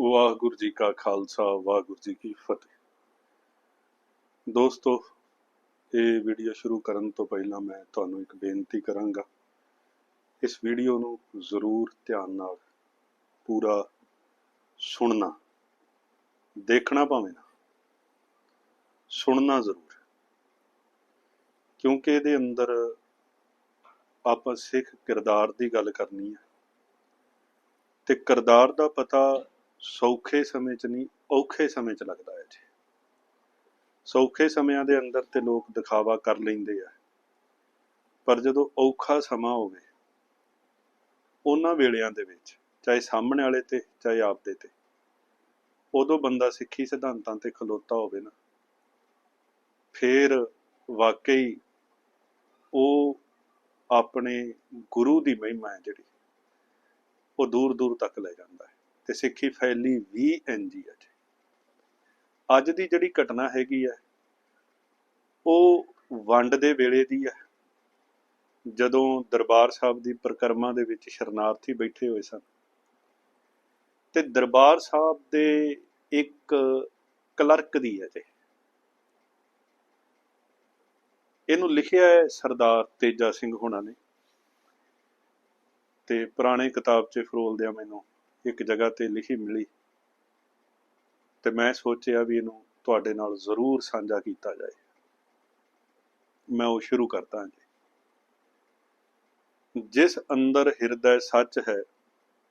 ਵਾਹਿਗੁਰੂ ਜੀ ਕਾ ਖਾਲਸਾ, ਵਾਹਿਗੁਰੂ ਜੀ ਕੀ ਫਤਿਹ। ਦੋਸਤੋ, ਇਹ ਵੀਡੀਓ ਸ਼ੁਰੂ ਕਰਨ ਤੋਂ ਪਹਿਲਾਂ ਮੈਂ ਤੁਹਾਨੂੰ ਇੱਕ ਬੇਨਤੀ ਕਰਾਂਗਾ। ਇਸ ਵੀਡੀਓ ਨੂੰ ਜ਼ਰੂਰ ਧਿਆਨ ਨਾਲ ਪੂਰਾ ਸੁਣਨਾ, ਦੇਖਣਾ ਭਾਵੇਂ ਨਾ, ਸੁਣਨਾ ਜ਼ਰੂਰ। ਕਿਉਂਕਿ ਇਹਦੇ ਅੰਦਰ ਆਪਾਂ ਸਿੱਖ ਕਿਰਦਾਰ ਦੀ ਗੱਲ ਕਰਨੀ ਹੈ। ਤੇ ਕਿਰਦਾਰ ਦਾ ਪਤਾ ਸੌਖੇ ਸਮੇਂ 'ਚ ਨਹੀਂ, ਔਖੇ ਸਮੇਂ 'ਚ ਲੱਗਦਾ ਹੈ ਜੀ। ਸੌਖੇ ਸਮਿਆਂ ਦੇ ਅੰਦਰ ਤੇ ਲੋਕ ਦਿਖਾਵਾ ਕਰ ਲੈਂਦੇ ਆ। ਪਰ ਜਦੋਂ ਔਖਾ ਸਮਾਂ ਹੋਵੇ, ਉਹਨਾਂ ਵੇਲਿਆਂ ਦੇ ਵਿੱਚ, ਚਾਹੇ ਸਾਹਮਣੇ ਵਾਲੇ ਤੇ, ਚਾਹੇ ਆਪ ਦੇ ਤੇ, ਉਦੋਂ ਬੰਦਾ ਸਿੱਖੀ ਸਿਧਾਂਤਾਂ ਤੇ ਖਲੋਤਾ ਹੋਵੇ ਨਾ, ਫੇਰ ਵਾਕਈ ਉਹ ਆਪਣੇ ਗੁਰੂ ਦੀ ਮਹਿਮਾ ਹੈ ਜਿਹੜੀ, ਉਹ ਦੂਰ ਦੂਰ ਤੱਕ ਲੈ ਜਾਂਦਾ ਹੈ। ਤੇ ਸਿੱਖੀ ਫੈਲੀ ਵੀ ਇੰਜ ਹੀ ਅੱਜ ਦੀ ਜਿਹੜੀ ਘਟਨਾ ਹੈਗੀ ਹੈ, ਉਹ ਵੰਡ ਦੇ ਵੇਲੇ ਦੀ ਹੈ। ਜਦੋਂ ਦਰਬਾਰ ਸਾਹਿਬ ਦੀ ਪ੍ਰਕਰਮਾ ਦੇ ਵਿੱਚ ਸ਼ਰਨਾਰਥੀ ਬੈਠੇ ਹੋਏ ਸਨ। ਤੇ ਦਰਬਾਰ ਸਾਹਿਬ ਦੇ ਇੱਕ ਕਲਰਕ ਦੀ ਹੈ ਜੀ। ਇਹਨੂੰ ਲਿਖਿਆ ਹੈ ਸਰਦਾਰ ਤੇਜਾ ਸਿੰਘ ਹੋਣਾ ਨੇ। ਤੇ ਪੁਰਾਣੇ ਕਿਤਾਬ 'ਚ ਫਰੋਲਦਿਆਂ ਮੈਨੂੰ ਇੱਕ ਜਗ੍ਹਾ ਤੇ ਲਿਖੀ ਮਿਲੀ। ਤੇ ਮੈਂ ਸੋਚਿਆ ਵੀ ਇਹਨੂੰ ਤੁਹਾਡੇ ਨਾਲ ਜ਼ਰੂਰ ਸਾਂਝਾ ਕੀਤਾ ਜਾਏ। ਮੈਂ ਉਹ ਸ਼ੁਰੂ ਕਰਦਾ ਜੀ। ਜਿਸ ਅੰਦਰ ਹਿਰਦੈ ਸੱਚ ਹੈ,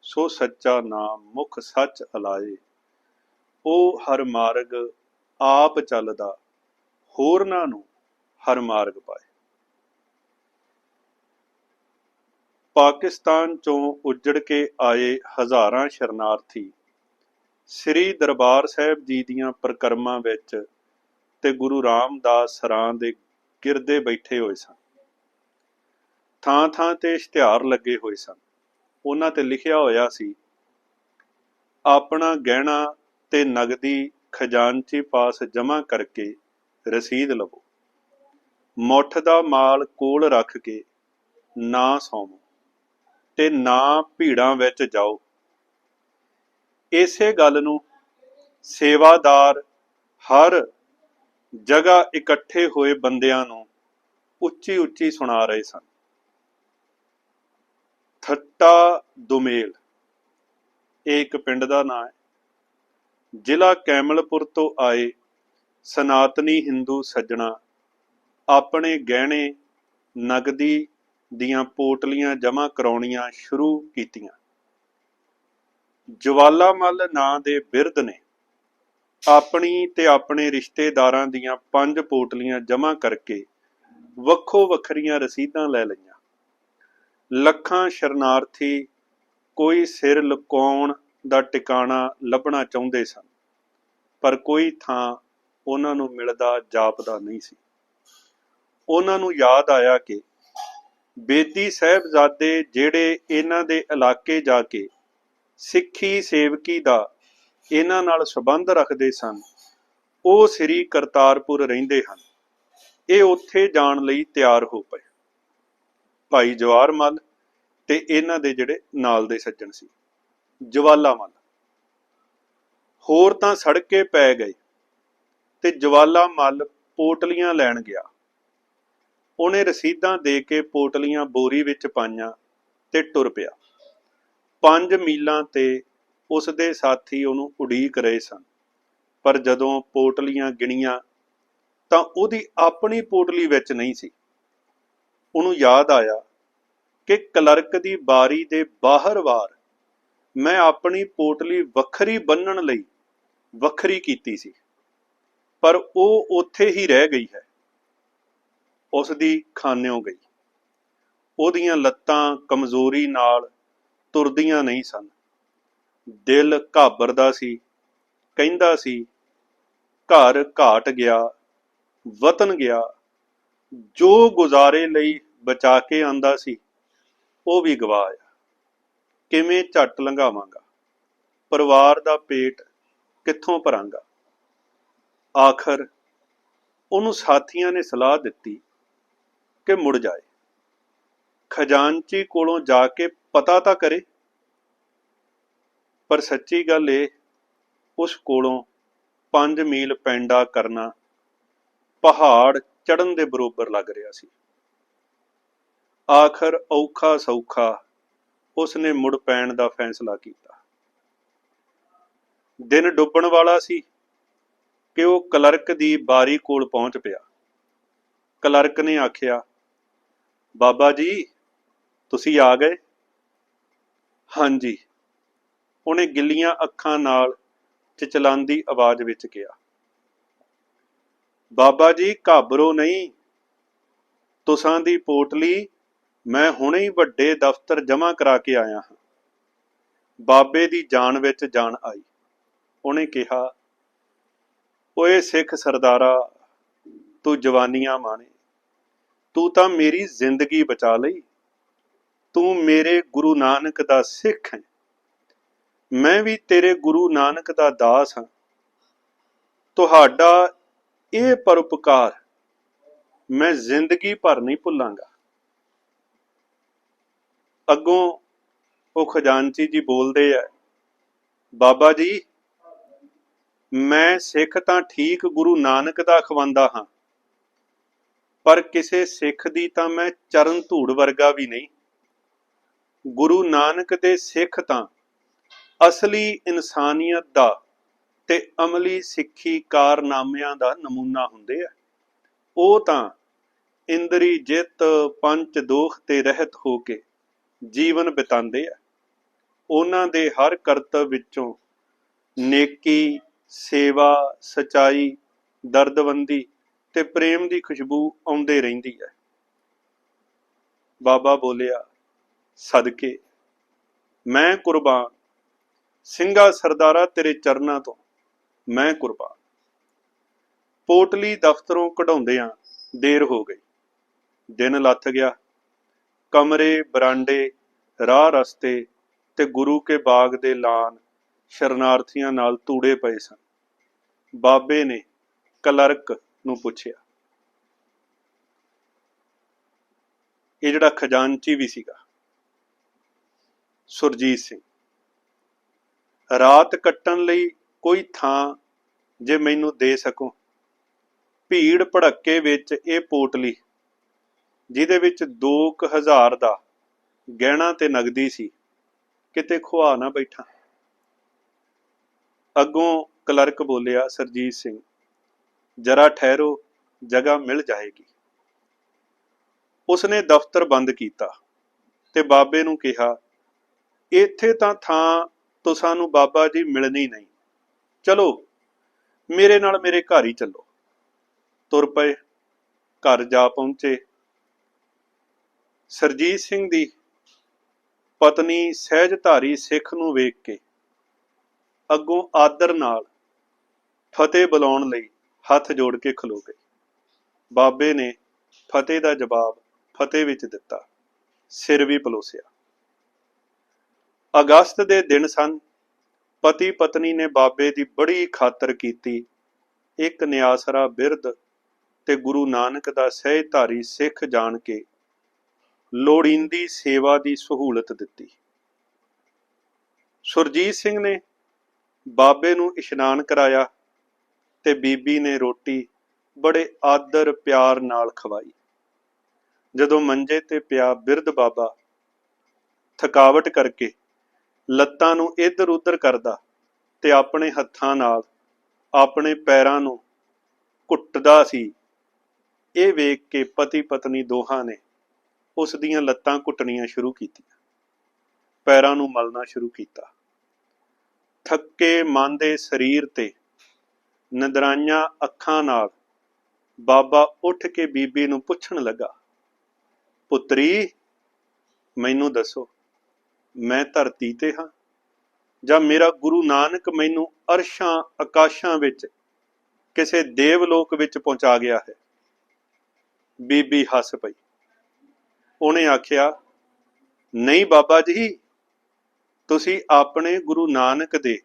ਸੋ ਸੱਚਾ ਨਾਮ ਮੁਖ ਸੱਚ ਅਲਾਏ। ਉਹ ਹਰ ਮਾਰਗ ਆਪ ਚੱਲਦਾ, ਹੋਰਨਾਂ ਨੂੰ ਹਰ ਮਾਰਗ ਪਾਏ। ਪਾਕਿਸਤਾਨ ਚੋਂ ਉੱਜੜ ਕੇ ਆਏ ਹਜ਼ਾਰਾਂ ਸ਼ਰਨਾਰਥੀ। ਸ੍ਰੀ ਦਰਬਾਰ ਸਾਹਿਬ ਜੀ ਦੀਆਂ ਪ੍ਰਕਰਮਾਂ ਵਿੱਚ ਤੇ ਗੁਰੂ ਰਾਮਦਾਸ ਸਰਾਂ ਦੇ ਗਿਰਦੇ ਬੈਠੇ ਹੋਏ ਸਨ। ਥਾਂ ਥਾਂ ਤੇ ਇਸ਼ਤਿਹਾਰ ਲੱਗੇ ਹੋਏ ਸਨ। ਉਹਨਾਂ ਤੇ ਲਿਖਿਆ ਹੋਇਆ ਸੀ, ਆਪਣਾ ਗਹਿਣਾ ਤੇ ਨਗਦੀ ਖਜ਼ਾਨਚੀ ਪਾਸ ਜਮ੍ਹਾਂ ਕਰਕੇ ਰਸੀਦ ਲਵੋ। ਮੁੱਠ ਦਾ ਮਾਲ ਕੋਲ ਰੱਖ ਕੇ ਨਾ ਸੌਵੋ। ਤੇ ਨਾ ਭੀੜਾਂ ਵਿੱਚ ਜਾਓ। ਇਸੇ ਗੱਲ ਨੂੰ ਸੇਵਾਦਾਰ ਹਰ ਜਗ੍ਹਾ ਇਕੱਠੇ ਹੋਏ ਬੰਦਿਆਂ ਨੂੰ ਉੱਚੀ ਉੱਚੀ ਸੁਣਾ ਰਹੇ ਸਨ। ਥੱਟਾ ਦੁਮੇਲ, ਇਹ ਇੱਕ ਪਿੰਡ ਦਾ ਨਾਮ ਹੈ। ਜ਼ਿਲ੍ਹਾ ਕੈਮਲਪੁਰ ਤੋਂ ਆਏ ਸਨਾਤਨੀ ਹਿੰਦੂ ਸੱਜਣਾ ਆਪਣੇ ਗਹਿਣੇ ਨਗਦੀ ਦੀਆਂ ਪੋਟਲੀਆਂ ਜਮ੍ਹਾਂ ਕਰਾਉਣੀਆਂ ਸ਼ੁਰੂ ਕੀਤੀਆਂ। ਜਵਾਲਾਮਲ ਨਾਂ ਦੇ ਬਿਰਧ ਨੇ ਆਪਣੀ ਤੇ ਆਪਣੇ ਰਿਸ਼ਤੇਦਾਰਾਂ ਦੀਆਂ ਪੰਜ ਪੋਟਲੀਆਂ ਜਮ੍ਹਾਂ ਕਰਕੇ ਵੱਖੋ ਵੱਖਰੀਆਂ ਰਸੀਦਾਂ ਲੈ ਲਈਆਂ। ਲੱਖਾਂ ਸ਼ਰਨਾਰਥੀ ਕੋਈ ਸਿਰ ਲੁਕਾਉਣ ਦਾ ਟਿਕਾਣਾ ਲੱਭਣਾ ਚਾਹੁੰਦੇ ਸਨ, ਪਰ ਕੋਈ ਥਾਂ ਉਹਨਾਂ ਨੂੰ ਮਿਲਦਾ ਜਾਪਦਾ ਨਹੀਂ ਸੀ। ਉਹਨਾਂ ਨੂੰ ਯਾਦ ਆਇਆ ਕਿ ਬੇਦੀ ਸਾਹਿਬਜ਼ਾਦੇ ਜਿਹੜੇ ਇਹਨਾਂ ਦੇ ਇਲਾਕੇ ਜਾ ਕੇ ਸਿੱਖੀ ਸੇਵਕੀ ਦਾ ਇਹਨਾਂ ਨਾਲ ਸੰਬੰਧ ਰੱਖਦੇ ਸਨ, ਉਹ ਸ੍ਰੀ ਕਰਤਾਰਪੁਰ ਰਹਿੰਦੇ ਹਨ। ਇਹ ਉੱਥੇ ਜਾਣ ਲਈ ਤਿਆਰ ਹੋ ਪਏ। ਭਾਈ ਜਵਾਰ ਮੱਲ ਤੇ ਇਹਨਾਂ ਦੇ ਜਿਹੜੇ ਨਾਲ ਦੇ ਸੱਜਣ ਸੀ, ਜਵਾਲਾ ਮੱਲ। ਹੋਰ ਤਾਂ ਸੜਕੇ ਪੈ ਗਏ ਤੇ ਜਵਾਲਾ ਮੱਲ ਪੋਟਲੀਆਂ ਲੈਣ ਗਿਆ। ਉਹਨੇ ਰਸੀਦਾਂ ਦੇ ਕੇ ਪੋਟਲੀਆਂ ਬੋਰੀ ਵਿੱਚ ਪਾਈਆਂ ਤੇ ਟੁਰ ਪਿਆ। 5 ਮੀਲਾਂ ਤੇ ਉਸ ਦੇ ਸਾਥੀ ਉਹਨੂੰ ਉਡੀਕ ਰਹੇ ਸਨ। ਪਰ ਜਦੋਂ ਪੋਟਲੀਆਂ ਗਿਣੀਆਂ ਤਾਂ ਉਹਦੀ ਆਪਣੀ ਪੋਟਲੀ ਵਿੱਚ ਨਹੀਂ ਸੀ। ਉਹਨੂੰ ਯਾਦ ਆਇਆ ਕਿ ਕਲਰਕ ਦੀ ਬਾਰੀ ਦੇ ਬਾਹਰ ਵਾਰ ਮੈਂ ਆਪਣੀ ਪੋਟਲੀ ਵੱਖਰੀ ਬੰਨਣ ਲਈ ਵੱਖਰੀ ਕੀਤੀ ਸੀ। ਪਰ ਉਹ ਉੱਥੇ ਹੀ ਰਹਿ ਗਈ ਹੈ। ਉਸ ਦੀ ਖਾਨਿਓ ਗਈ। ਉਹਦੀਆਂ ਲੱਤਾਂ ਕਮਜ਼ੋਰੀ ਨਾਲ ਤੁਰਦੀਆਂ ਨਹੀਂ ਸਨ। ਦਿਲ ਘਾਬਰਦਾ ਸੀ। ਕਹਿੰਦਾ ਸੀ, ਘਰ ਘਾਟ ਗਿਆ, ਵਤਨ ਗਿਆ। ਜੋ ਗੁਜ਼ਾਰੇ ਲਈ ਬਚਾ ਕੇ ਆਂਦਾ ਸੀ, ਉਹ ਵੀ ਗਵਾਇਆ ਕਿਵੇਂ ਝੱਟ ਲੰਘਾਵਾਂਗਾ? ਪਰਿਵਾਰ ਦਾ ਪੇਟ ਕਿੱਥੋਂ ਭਰਾਂਗਾ? ਆਖਰ ਉਹਨੂੰ ਸਾਥੀਆਂ ਨੇ ਸਲਾਹ ਦਿੱਤੀ ਕਿ ਮੁੜ ਜਾਏ। ਖਜ਼ਾਨਚੀ ਕੋਲੋਂ ਜਾ ਕੇ ਪਤਾ ਤਾਂ ਕਰੇ। ਪਰ ਸੱਚੀ ਗੱਲ ਇਹ, ਉਸ ਕੋਲੋਂ 5 ਮੀਲ ਪੈਂਡਾ ਕਰਨਾ ਪਹਾੜ ਚੜਨ ਦੇ ਬਰੋਬਰ ਲੱਗ ਰਿਹਾ ਸੀ। ਆਖਰ ਔਖਾ ਸੌਖਾ ਉਸ ਨੇ ਮੁੜ ਪੈਣ ਦਾ ਫੈਸਲਾ ਕੀਤਾ। ਦਿਨ ਡੁੱਬਣ ਵਾਲਾ ਸੀ ਕਿ ਉਹ ਕਲਰਕ ਦੀ ਬਾਰੀ ਕੋਲ ਪਹੁੰਚ ਪਿਆ। ਕਲਰਕ ਨੇ ਆਖਿਆ ਬਾਬਾ ਜੀ, ਤੁਸੀਂ ਆ ਗਏ? ਹਾਂਜੀ। ਉਹਨੇ ਗਿੱਲੀਆਂ ਅੱਖਾਂ ਨਾਲ ਚਚਲਾਂਦੀ ਆਵਾਜ਼ ਵਿੱਚ ਕਿਹਾ, ਬਾਬਾ ਜੀ, ਘਾਬਰੋ ਨਹੀਂ। ਤੁਸਾਂ ਦੀ ਪੋਟਲੀ ਮੈਂ ਹੁਣੇ ਹੀ ਵੱਡੇ ਦਫ਼ਤਰ ਜਮ੍ਹਾਂ ਕਰਾ ਕੇ ਆਇਆ ਹਾਂ। ਬਾਬੇ ਦੀ ਜਾਨ ਵਿੱਚ ਜਾਨ ਆਈ। ਉਹਨੇ ਕਿਹਾ, ਓਏ ਸਿੱਖ ਸਰਦਾਰਾ, ਤੂੰ ਜਵਾਨੀਆਂ ਮਾਣੇ। ਤੂੰ ਤਾਂ ਮੇਰੀ ਜ਼ਿੰਦਗੀ ਬਚਾ ਲਈ। ਤੂੰ ਮੇਰੇ ਗੁਰੂ ਨਾਨਕ ਦਾ ਸਿੱਖ ਹੈ। ਮੈਂ ਵੀ ਤੇਰੇ ਗੁਰੂ ਨਾਨਕ ਦਾ ਦਾਸ ਹਾਂ। ਤੁਹਾਡਾ ਇਹ ਪਰਉਪਕਾਰ ਮੈਂ ਜ਼ਿੰਦਗੀ ਭਰ ਨਹੀਂ ਭੁੱਲਾਂਗਾ। ਅੱਗੋਂ ਉਹ ਖਜ਼ਾਨਚੀ ਜੀ ਬੋਲਦੇ ਆ, ਬਾਬਾ ਜੀ, ਮੈਂ ਸਿੱਖ ਤਾਂ ਠੀਕ ਗੁਰੂ ਨਾਨਕ ਦਾ ਖਵਾਂਦਾ ਹਾਂ। ਪਰ ਕਿਸੇ ਸਿੱਖ ਦੀ ਤਾਂ ਮੈਂ ਚਰਨ ਧੂੜ ਵਰਗਾ ਵੀ ਨਹੀਂ। ਗੁਰੂ ਨਾਨਕ ਦੇ ਸਿੱਖ ਤਾਂ ਅਸਲੀ ਇਨਸਾਨੀਅਤ ਦਾ ਤੇ ਅਮਲੀ ਸਿੱਖੀ ਕਾਰਨਾਮਿਆਂ ਦਾ ਨਮੂਨਾ ਹੁੰਦੇ ਆ। ਉਹ ਤਾਂ ਇੰਦਰੀ ਜਿੱਤ ਪੰਚ ਦੋਖ ਤੇ ਰਹਿਤ ਹੋ ਕੇ ਜੀਵਨ ਬਿਤਾਉਂਦੇ ਆ। ਉਹਨਾਂ ਦੇ ਹਰ ਕਰਤਵ ਵਿੱਚੋਂ ਨੇਕੀ, ਸੇਵਾ, ਸਚਾਈ ਦਰਦਬੰਦੀ ਤੇ ਪ੍ਰੇਮ ਦੀ ਖੁਸ਼ਬੂ ਆਉਂਦੇ ਰਹਿੰਦੀ ਹੈ। ਬਾਬਾ ਬੋਲਿਆ, ਸਦਕੇ, ਮੈਂ ਕੁਰਬਾਨ। ਸਿੰਘਾ ਸਰਦਾਰਾ ਤੇਰੇ ਚਰਨਾਂ ਤੋਂ, ਮੈਂ ਕੁਰਬਾਨ। ਪੋਟਲੀ ਦਫ਼ਤਰੋਂ ਕਢਾਉਂਦਿਆਂ ਦੇਰ ਹੋ ਗਈ। ਦਿਨ ਲੱਥ ਗਿਆ। ਕਮਰੇ, ਬਰਾਂਡੇ, ਰਾਹ ਰਸਤੇ ਤੇ ਗੁਰੂ ਕੇ ਬਾਗ ਦੇ ਲਾਨ ਸ਼ਰਨਾਰਥੀਆਂ ਨਾਲ ਧੂੜੇ ਪਏ ਸਨ। ਬਾਬੇ ਨੇ ਕਲਰਕ ਨੂੰ ਪੁੱਛਿਆ। ਇਹ ਜਿਹੜਾ ਖਜ਼ਾਨਚੀ ਵੀ ਸੀਗਾ, ਸੁਰਜੀਤ ਸਿੰਘ, ਰਾਤ ਕੱਟਣ ਲਈ ਕੋਈ ਥਾਂ ਜੇ ਮੈਨੂੰ ਦੇ ਸਕੋ। ਭੀੜ ਭੜੱਕੇ ਵਿੱਚ ਇਹ ਪੋਟਲੀ, ਜਿਹਦੇ ਵਿੱਚ 2000 ਦਾ ਗਹਿਣਾ ਤੇ ਨਗਦੀ ਸੀ, ਕਿਤੇ ਖੁਆ ਨਾ ਬੈਠਾ। ਅੱਗੋਂ ਕਲਰਕ ਬੋਲਿਆ, ਸਰਜੀਤ ਸਿੰਘ ਜਰਾ ਠਹਿਰੋ, ਜਗ੍ਹਾ ਮਿਲ ਜਾਏਗੀ। ਉਸਨੇ ਦਫ਼ਤਰ ਬੰਦ ਕੀਤਾ ਤੇ ਬਾਬੇ ਨੂੰ ਕਿਹਾ, ਇੱਥੇ ਤਾਂ ਥਾਂ ਤੁਸਾਂ ਸਾਨੂੰ ਬਾਬਾ ਜੀ ਮਿਲਣੀ ਨਹੀਂ। ਚਲੋ, ਮੇਰੇ ਨਾਲ ਮੇਰੇ ਘਰ ਹੀ ਚੱਲੋ। ਤੁਰ ਪਏ, ਘਰ ਜਾ ਪਹੁੰਚੇ। ਸਰਜੀਤ ਸਿੰਘ ਦੀ ਪਤਨੀ ਸਹਿਜਧਾਰੀ ਸਿੱਖ ਨੂੰ ਵੇਖ ਕੇ ਅੱਗੋਂ ਆਦਰ ਨਾਲ ਫਤਿਹ ਬੁਲਾਉਣ ਲਈ ਹੱਥ ਜੋੜ ਕੇ ਖਲੋ ਗਏ। ਬਾਬੇ ਨੇ ਫਤਿਹ ਦਾ ਜਵਾਬ ਫਤਿਹ ਵਿੱਚ ਦਿੱਤਾ। ਸਿਰ ਵੀ ਪਲੋਸਿਆ। ਅਗਸਤ ਦੇ ਦਿਨ ਸਨ। ਪਤੀ ਪਤਨੀ ਨੇ ਬਾਬੇ ਦੀ ਬੜੀ ਖਾਤਰ ਕੀਤੀ। ਇੱਕ ਨਿਆਸਰਾ ਬਿਰਧ ਤੇ ਗੁਰੂ ਨਾਨਕ ਦਾ ਸਹਿਧਾਰੀ ਸਿੱਖ ਜਾਣ ਕੇ ਲੋੜੀਂਦੀ ਸੇਵਾ ਦੀ ਸਹੂਲਤ ਦਿੱਤੀ। ਸੁਰਜੀਤ ਸਿੰਘ ਨੇ ਬਾਬੇ ਨੂੰ ਇਸ਼ਨਾਨ ਕਰਾਇਆ। ਤੇ ਬੀਬੀ ਨੇ ਰੋਟੀ ਬੜੇ ਆਦਰ ਪਿਆਰ ਨਾਲ ਖਵਾਈ। ਜਦੋਂ ਮੰਜੇ ਤੇ ਪਿਆ ਬਿਰਧ ਬਾਬਾ, ਥਕਾਵਟ ਕਰਕੇ ਲੱਤਾਂ ਨੂੰ ਇੱਧਰ ਉੱਧਰ ਕਰਦਾ ਤੇ ਆਪਣੇ ਹੱਥਾਂ ਨਾਲ ਆਪਣੇ ਪੈਰਾਂ ਨੂੰ ਘੁੱਟਦਾ ਸੀ, ਇਹ ਵੇਖ ਕੇ ਪਤੀ ਪਤਨੀ ਦੋਹਾਂ ਨੇ ਉਸ ਦੀਆਂ ਲੱਤਾਂ ਘੁੱਟਣੀਆਂ ਸ਼ੁਰੂ ਕੀਤੀਆਂ, ਪੈਰਾਂ ਨੂੰ ਮਲਣਾ ਸ਼ੁਰੂ ਕੀਤਾ। ਥੱਕੇ ਮਨ ਸਰੀਰ ਤੇ ਨਦਰਾਈਆਂ ਅੱਖਾਂ ਨਾਲ ਬਾਬਾ ਉੱਠ ਕੇ ਬੀਬੀ ਨੂੰ ਪੁੱਛਣ ਲੱਗਾ, ਪੁੱਤਰੀ, ਮੈਨੂੰ ਦੱਸੋ, ਮੈਂ ਧਰਤੀ ਤੇ ਹਾਂ ਜਾਂ ਮੇਰਾ ਗੁਰੂ ਨਾਨਕ ਮੈਨੂੰ ਅਰਸ਼ਾਂ ਆਕਾਸ਼ਾਂ ਵਿੱਚ ਕਿਸੇ ਦੇਵ ਲੋਕ ਵਿੱਚ ਪਹੁੰਚਾ ਗਿਆ ਹੈ? ਬੀਬੀ ਹੱਸ ਪਈ। ਉਹਨੇ ਆਖਿਆ, ਨਹੀਂ ਬਾਬਾ ਜੀ, ਤੁਸੀਂ ਆਪਣੇ ਗੁਰੂ ਨਾਨਕ ਦੇ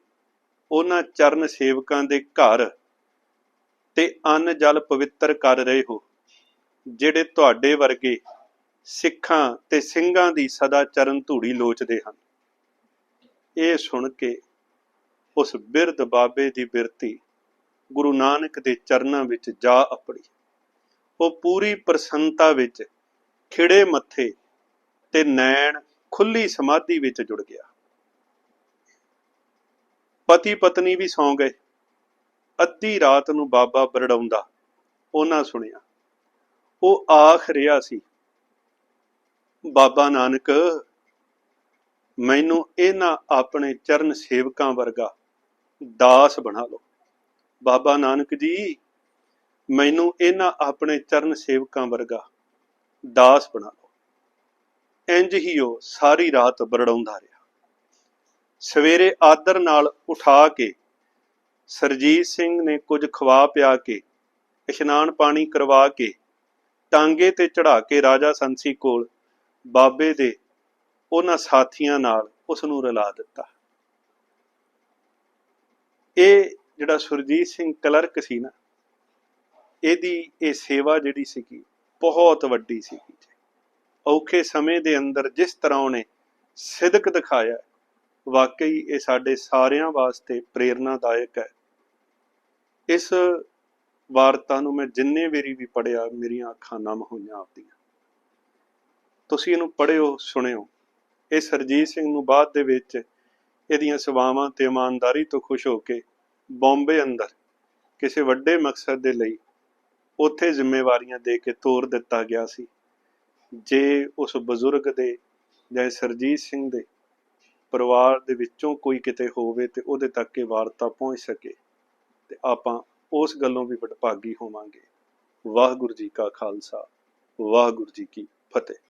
ਉਹਨਾਂ ਚਰਨ ਸੇਵਕਾਂ ਦੇ ਘਰ ਤੇ ਅੰਨ ਜਲ ਪਵਿੱਤਰ ਕਰ ਰਹੇ ਹੋ, ਜਿਹੜੇ ਤੁਹਾਡੇ ਵਰਗੇ ਸਿੱਖਾਂ ਤੇ ਸਿੰਘਾਂ ਦੀ ਸਦਾ ਚਰਨ ਧੂੜੀ ਲੋਚਦੇ ਹਨ। ਇਹ ਸੁਣ ਕੇ ਉਸ ਬਿਰਧ ਬਾਬੇ ਦੀ ਬਿਰਤੀ ਗੁਰੂ ਨਾਨਕ ਦੇ ਚਰਨਾਂ ਵਿੱਚ ਜਾ ਅਪੜੀ ਉਹ ਪੂਰੀ ਪ੍ਰਸੰਨਤਾ ਵਿੱਚ ਖਿੜੇ ਮੱਥੇ ਤੇ ਨੈਣ ਖੁੱਲੀ ਸਮਾਧੀ ਵਿੱਚ ਜੁੜ ਗਿਆ। ਪਤੀ ਪਤਨੀ ਵੀ ਸੌਂ ਗਏ। ਅੱਧੀ ਰਾਤ ਨੂੰ ਬਾਬਾ ਬਰੜਾਉਂਦਾ, ਉਹਨਾਂ ਸੁਣਿਆ। ਉਹ ਆਖ ਰਿਹਾ ਸੀ, ਬਾਬਾ ਨਾਨਕ, ਮੈਨੂੰ ਇਹਨਾਂ ਆਪਣੇ ਚਰਨ ਸੇਵਕਾਂ ਵਰਗਾ ਦਾਸ ਬਣਾ ਲਓ। ਬਾਬਾ ਨਾਨਕ ਜੀ, ਮੈਨੂੰ ਇਹਨਾਂ ਆਪਣੇ ਚਰਨ ਸੇਵਕਾਂ ਵਰਗਾ ਦਾਸ ਬਣਾ ਲਓ। ਇੰਜ ਹੀ ਉਹ ਸਾਰੀ ਰਾਤ ਬਰੜਾਉਂਦਾ ਰਿਹਾ। ਸਵੇਰੇ ਆਦਰ ਨਾਲ ਉਠਾ ਕੇ ਸਰਜੀਤ ਸਿੰਘ ਨੇ ਕੁਝ ਖਵਾ ਪਿਆ ਕੇ, ਇਸ਼ਨਾਨ ਪਾਣੀ ਕਰਵਾ ਕੇ, ਟਾਂਗੇ ਤੇ ਚੜਾ ਕੇ ਰਾਜਾ ਸੰਸੀ ਕੋਲ ਬਾਬੇ ਦੇ ਉਹਨਾਂ ਸਾਥੀਆਂ ਨਾਲ ਉਸ ਨੂੰ ਰਲਾ ਦਿੱਤਾ। ਇਹ ਜਿਹੜਾ ਸੁਰਜੀਤ ਸਿੰਘ ਕਲਰਕ ਸੀ ਨਾ, ਇਹਦੀ ਇਹ ਸੇਵਾ ਜਿਹੜੀ ਸੀਗੀ, ਬਹੁਤ ਵੱਡੀ ਸੀਗੀ ਔਖੇ ਸਮੇਂ ਦੇ ਅੰਦਰ ਜਿਸ ਤਰ੍ਹਾਂ ਉਹਨੇ ਸਿਦਕ ਦਿਖਾਇਆ ਵਾਕਈ ਇਹ ਸਾਡੇ ਸਾਰਿਆਂ ਵਾਸਤੇ ਪ੍ਰੇਰਨਾਦਾਇਕ ਹੈ। ਇਸ ਵਾਰਤਾ ਨੂੰ ਮੈਂ ਜਿੰਨੇ ਵਾਰੀ ਵੀ ਪੜਿਆ ਮੇਰੀਆਂ ਅੱਖਾਂ ਨਮ ਹੋਈਆਂ ਆਪਦੀਆਂ। ਤੁਸੀਂ ਇਹਨੂੰ ਪੜਿਓ ਸੁਣਿਓ। ਇਹ ਸਰਜੀਤ ਸਿੰਘ ਨੂੰ ਬਾਅਦ ਦੇ ਵਿੱਚ ਇਹਦੀਆਂ ਸੇਵਾਵਾਂ ਤੇ ਇਮਾਨਦਾਰੀ ਤੋਂ ਖੁਸ਼ ਹੋ ਕੇ ਬੰਬੇ ਅੰਦਰ ਕਿਸੇ ਵੱਡੇ ਮਕਸਦ ਦੇ ਲਈ ਉੱਥੇ ਜ਼ਿੰਮੇਵਾਰੀਆਂ ਦੇ ਕੇ ਤੋਰ ਦਿੱਤਾ ਗਿਆ ਸੀ। ਜੇ ਉਸ ਬਜ਼ੁਰਗ ਦੇ ਜਾਂ ਸਰਜੀਤ ਸਿੰਘ ਦੇ ਪਰਿਵਾਰ ਦੇ ਵਿੱਚੋਂ ਕੋਈ ਕਿਤੇ ਹੋਵੇ ਤੇ ਉਹਦੇ ਤੱਕ ਇਹ ਵਾਰਤਾ ਪਹੁੰਚ ਸਕੇ ਤੇ ਆਪਾਂ ਉਸ ਗੱਲੋਂ ਵੀ ਵਡਭਾਗੀ ਹੋਵਾਂਗੇ। ਵਾਹਿਗੁਰੂ ਜੀ ਕਾ ਖਾਲਸਾ, ਵਾਹਿਗੁਰੂ ਜੀ ਕੀ ਫਤਿਹ।